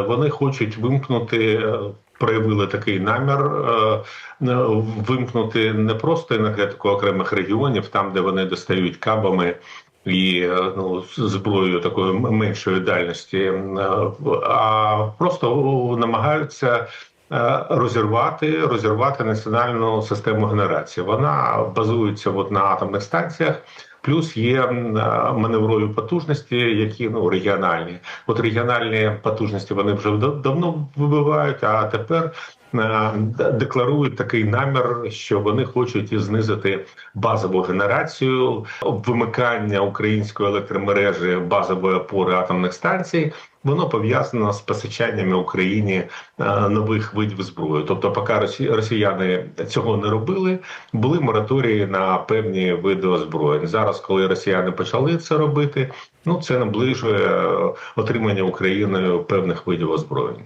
Вони хочуть вимкнути. е, Проявили такий намір е, вимкнути не просто енергетику окремих регіонів, там де вони достають кабами і е, ну, зброєю такої меншої дальності, а просто намагаються розірвати розірвати національну систему генерації. Вона базується от на атомних станціях. Плюс є е, маневрові потужності, які ну регіональні. От регіональні потужності вони вже дав- давно вибивають, а тепер декларують такий намір, що вони хочуть знизити базову генерацію, вимикання української електромережі базової опори атомних станцій. Воно пов'язано з постачаннями Україні е, нових видів зброї. Тобто, поки росі- росіяни цього не робили, були мораторії на певні види озброєнь. Зараз, коли росіяни почали це робити, ну це наближує е, отримання Україною певних видів озброєнь.